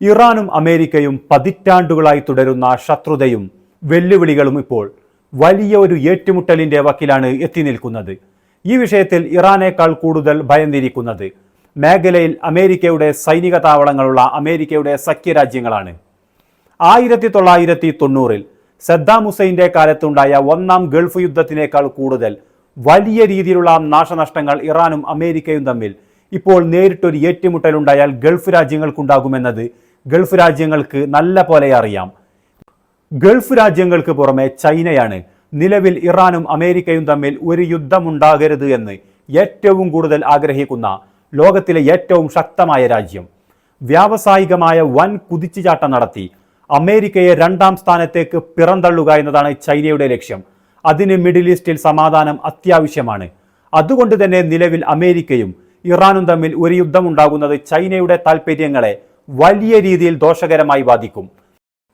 ഇറാനും അമേരിക്കയും പതിറ്റാണ്ടുകളായി തുടരുന്ന ശത്രുതയും വെല്ലുവിളികളും ഇപ്പോൾ വലിയ ഒരു ഏറ്റുമുട്ടലിന്റെ വക്കിലാണ് എത്തി നിൽക്കുന്നത്. ഈ വിഷയത്തിൽ ഇറാനേക്കാൾ കൂടുതൽ ഭയന്നിരിക്കുന്നത് മേഖലയിൽ അമേരിക്കയുടെ സൈനിക താവളങ്ങളുള്ള അമേരിക്കയുടെ സഖ്യരാജ്യങ്ങളാണ്. ആയിരത്തി തൊള്ളായിരത്തി തൊണ്ണൂറിൽ സദ്ദാം ഹുസൈന്റെ കാലത്തുണ്ടായ ഒന്നാം ഗൾഫ് യുദ്ധത്തിനേക്കാൾ കൂടുതൽ വലിയ രീതിയിലുള്ള നാശനഷ്ടങ്ങൾ ഇറാനും അമേരിക്കയും തമ്മിൽ ഇപ്പോൾ നേരിട്ടൊരു ഏറ്റുമുട്ടലുണ്ടായാൽ ഗൾഫ് രാജ്യങ്ങൾക്കുണ്ടാകുമെന്നത് ഗൾഫ് രാജ്യങ്ങൾക്ക് നല്ല പോലെ അറിയാം. ഗൾഫ് രാജ്യങ്ങൾക്ക് പുറമെ ചൈനയാണ്. നിലവിൽ ഇറാനും അമേരിക്കയും തമ്മിൽ ഒരു യുദ്ധമുണ്ടാകരുത് എന്ന് ഏറ്റവും കൂടുതൽ ആഗ്രഹിക്കുന്ന ലോകത്തിലെ ഏറ്റവും ശക്തമായ രാജ്യം. വ്യാവസായികമായ വൻ കുതിച്ചുചാട്ടം നടത്തി. അമേരിക്കയെ രണ്ടാം സ്ഥാനത്തേക്ക് പിറന്തള്ളുക എന്നതാണ് ചൈനയുടെ ലക്ഷ്യം. അതിന് മിഡിൽ ഈസ്റ്റിൽ സമാധാനം അത്യാവശ്യമാണ്. അതുകൊണ്ട് തന്നെ നിലവിൽ അമേരിക്കയും ഇറാനും തമ്മിൽ ഒരു യുദ്ധമുണ്ടാകുന്നത് ചൈനയുടെ താൽപ്പര്യങ്ങളെ വലിയ രീതിയിൽ ദോഷകരമായി ബാധിക്കും.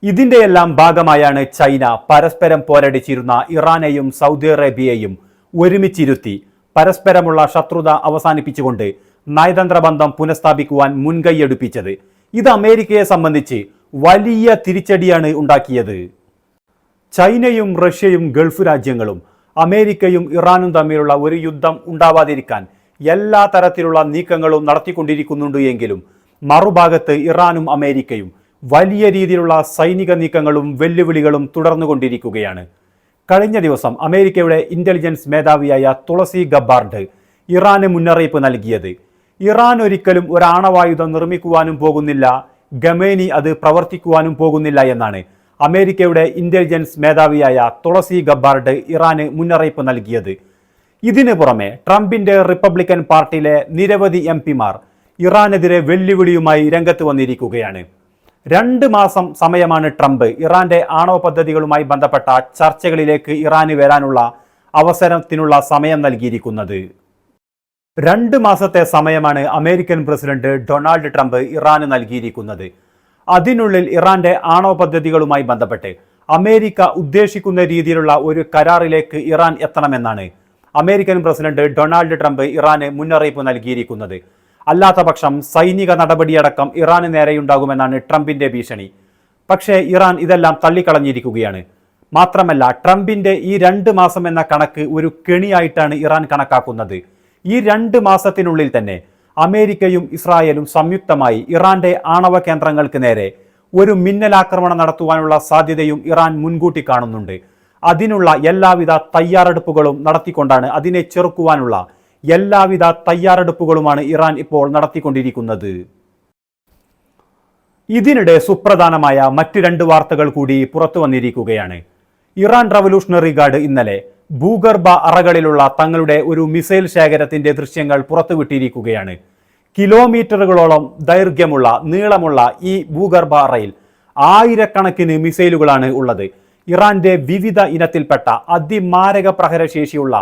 ഇതിന്റെയെല്ലാം ഭാഗമായാണ് ചൈന പരസ്പരം പോരടിച്ചിരുന്ന ഇറാനെയും സൗദി അറേബ്യയെയും ഒരുമിച്ചിരുത്തി പരസ്പരമുള്ള ശത്രുത അവസാനിപ്പിച്ചുകൊണ്ട് നയതന്ത്ര ബന്ധം പുനഃസ്ഥാപിക്കുവാൻ മുൻകൈയെടുപ്പിച്ചത്. ഇത് അമേരിക്കയെ സംബന്ധിച്ച് വലിയ തിരിച്ചടിയാണ് ഉണ്ടാക്കിയത്. ചൈനയും റഷ്യയും ഗൾഫ് രാജ്യങ്ങളും അമേരിക്കയും ഇറാനും തമ്മിലുള്ള ഒരു യുദ്ധം ഉണ്ടാവാതിരിക്കാൻ എല്ലാ തരത്തിലുള്ള നീക്കങ്ങളും നടത്തിക്കൊണ്ടിരിക്കുന്നുണ്ട് എങ്കിലും മറുഭാഗത്ത് ഇറാനും അമേരിക്കയും വലിയ രീതിയിലുള്ള സൈനിക നീക്കങ്ങളും വെല്ലുവിളികളും തുടർന്നുകൊണ്ടിരിക്കുകയാണ്. കഴിഞ്ഞ ദിവസം അമേരിക്കയുടെ ഇന്റലിജൻസ് മേധാവിയായ തുളസി ഗബ്ബാർഡ് ഇറാന് മുന്നറിയിപ്പ് നൽകിയത്. ഇറാൻ ഒരിക്കലും ഒരാണവായുധം നിർമ്മിക്കുവാനും പോകുന്നില്ല ഗമേനി അത് പ്രവർത്തിക്കുവാനും പോകുന്നില്ല എന്നാണ് അമേരിക്കയുടെ ഇന്റലിജൻസ് മേധാവിയായ തുളസി ഗബ്ബാർഡ് ഇറാന് മുന്നറിയിപ്പ് നൽകിയത്. ഇതിനു പുറമെ ട്രംപിന്റെ റിപ്പബ്ലിക്കൻ പാർട്ടിയിലെ നിരവധി എം പിമാർ ഇറാനെതിരെ വെല്ലുവിളിയുമായി രംഗത്ത് വന്നിരിക്കുകയാണ്. രണ്ട് മാസം സമയമാണ് ട്രംപ് ഇറാന്റെ ആണവ പദ്ധതികളുമായി ബന്ധപ്പെട്ട ചർച്ചകളിലേക്ക് ഇറാന് വരാനുള്ള അവസരത്തിനുള്ള സമയം നൽകിയിരിക്കുന്നത്. രണ്ട് മാസത്തെ സമയമാണ് അമേരിക്കൻ പ്രസിഡന്റ് ഡൊണാൾഡ് ട്രംപ് ഇറാന് നൽകിയിരിക്കുന്നത്. അതിനുള്ളിൽ ഇറാന്റെ ആണവ പദ്ധതികളുമായി ബന്ധപ്പെട്ട് അമേരിക്ക ഉദ്ദേശിക്കുന്ന രീതിയിലുള്ള ഒരു കരാറിലേക്ക് ഇറാൻ എത്തണമെന്നാണ് അമേരിക്കൻ പ്രസിഡന്റ് ഡൊണാൾഡ് ട്രംപ് ഇറാന് മുന്നറിയിപ്പ് നൽകിയിരിക്കുന്നത്. അല്ലാത്ത പക്ഷം സൈനിക നടപടിയടക്കം ഇറാന് നേരെയുണ്ടാകുമെന്നാണ് ട്രംപിന്റെ ഭീഷണി. പക്ഷേ ഇറാൻ ഇതെല്ലാം തള്ളിക്കളഞ്ഞിരിക്കുകയാണ്. മാത്രമല്ല ട്രംപിന്റെ ഈ രണ്ട് മാസം എന്ന കണക്ക് ഒരു കെണിയായിട്ടാണ് ഇറാൻ കണക്കാക്കുന്നത്. ഈ രണ്ട് മാസത്തിനുള്ളിൽ തന്നെ അമേരിക്കയും ഇസ്രായേലും സംയുക്തമായി ഇറാന്റെ ആണവ കേന്ദ്രങ്ങൾക്ക് നേരെ ഒരു മിന്നലാക്രമണം നടത്തുവാനുള്ള സാധ്യതയും ഇറാൻ മുൻകൂട്ടി കാണുന്നുണ്ട്. അതിനുള്ള എല്ലാവിധ തയ്യാറെടുപ്പുകളും നടത്തിക്കൊണ്ടാണ് അതിനെ ചെറുക്കുവാനുള്ള എല്ലാവിധ തയ്യാറെടുപ്പുകളുമാണ് ഇറാൻ ഇപ്പോൾ നടത്തിക്കൊണ്ടിരിക്കുന്നത്. ഇതിനിടെ സുപ്രധാനമായ മറ്റ് രണ്ട് വാർത്തകൾ കൂടി പുറത്തു വന്നിരിക്കുകയാണ്. ഇറാൻ റവല്യൂഷണറി ഗാർഡ് ഇന്നലെ ഭൂഗർഭ അറകളിലുള്ള തങ്ങളുടെ ഒരു മിസൈൽ ശേഖരത്തിന്റെ ദൃശ്യങ്ങൾ പുറത്തുവിട്ടിരിക്കുകയാണ്. കിലോമീറ്ററുകളോളം ദൈർഘ്യമുള്ള നീളമുള്ള ഈ ഭൂഗർഭ അറയിൽ ആയിരക്കണക്കിന് മിസൈലുകളാണ് ഉള്ളത്. ഇറാന്റെ വിവിധ ഇനത്തിൽപ്പെട്ട അതിമാരക പ്രഹരശേഷിയുള്ള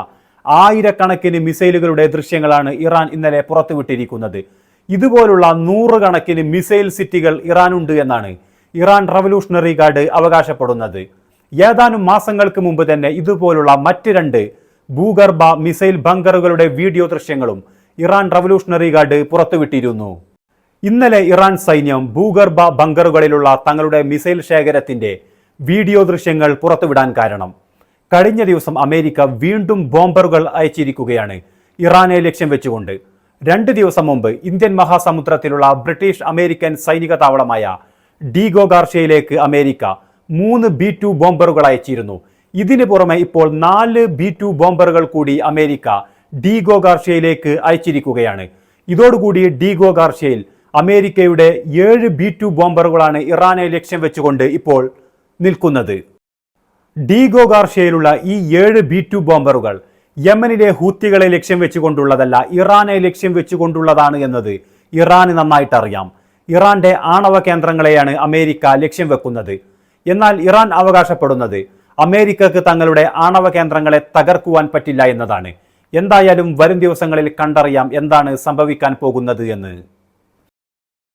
ആയിരക്കണക്കിന് മിസൈലുകളുടെ ദൃശ്യങ്ങളാണ് ഇറാൻ ഇന്നലെ പുറത്തുവിട്ടിരിക്കുന്നത്. ഇതുപോലുള്ള നൂറുകണക്കിന് മിസൈൽ സിറ്റികൾ ഇറാനുണ്ട് എന്നാണ് ഇറാൻ റവല്യൂഷണറി ഗാർഡ് അവകാശപ്പെടുന്നത്. ഏതാനും മാസങ്ങൾക്ക് മുമ്പ് തന്നെ ഇതുപോലുള്ള മറ്റ് രണ്ട് ഭൂഗർഭ മിസൈൽ ബങ്കറുകളുടെ വീഡിയോ ദൃശ്യങ്ങളും ഇറാൻ റവല്യൂഷണറി ഗാർഡ് പുറത്തുവിട്ടിരുന്നു. ഇന്നലെ ഇറാൻ സൈന്യം ഭൂഗർഭ ബങ്കറുകളിലുള്ള തങ്ങളുടെ മിസൈൽ ശേഖരത്തിന്റെ വീഡിയോ ദൃശ്യങ്ങൾ പുറത്തുവിടാൻ കാരണം കഴിഞ്ഞ ദിവസം അമേരിക്ക വീണ്ടും ബോംബറുകൾ അയച്ചിരിക്കുകയാണ്. ഇറാനെ ലക്ഷ്യം വെച്ചുകൊണ്ട്. രണ്ട് ദിവസം മുമ്പ് ഇന്ത്യൻ മഹാസമുദ്രത്തിലുള്ള ബ്രിട്ടീഷ് അമേരിക്കൻ സൈനിക താവളമായ ഡീഗോ ഗാർഷ്യയിലേക്ക് അമേരിക്ക മൂന്ന് ബി ടു ബോംബറുകൾ അയച്ചിരുന്നു. ഇതിന് പുറമെ ഇപ്പോൾ നാല് ബി ടു ബോംബറുകൾ കൂടി അമേരിക്ക ഡീഗോ ഗാർഷ്യയിലേക്ക് അയച്ചിരിക്കുകയാണ്. ഇതോടുകൂടി ഡീഗോ ഗാർഷ്യയിൽ അമേരിക്കയുടെ ഏഴ് ബി ടു ബോംബറുകളാണ് ഇറാനെ ലക്ഷ്യം വെച്ചുകൊണ്ട് ഇപ്പോൾ നിൽക്കുന്നത്. ഡീഗോ ഗാർഷ്യയിലുള്ള ഈ ഏഴ് ബി ടു ബോംബറുകൾ യമനിലെ ഹൂത്തികളെ ലക്ഷ്യം വെച്ചുകൊണ്ടുള്ളതല്ല ഇറാനെ ലക്ഷ്യം വെച്ചുകൊണ്ടുള്ളതാണ് എന്നത് ഇറാന് നന്നായിട്ട് അറിയാം ഇറാന്റെ ആണവ കേന്ദ്രങ്ങളെയാണ് അമേരിക്ക ലക്ഷ്യം വെക്കുന്നത്. എന്നാൽ ഇറാൻ അവകാശപ്പെടുന്നത് അമേരിക്കക്ക് തങ്ങളുടെ ആണവ കേന്ദ്രങ്ങളെ തകർക്കുവാൻ പറ്റില്ല എന്നതാണ്. എന്തായാലും വരും ദിവസങ്ങളിൽ കണ്ടറിയാം എന്താണ് സംഭവിക്കാൻ പോകുന്നത് എന്ന്.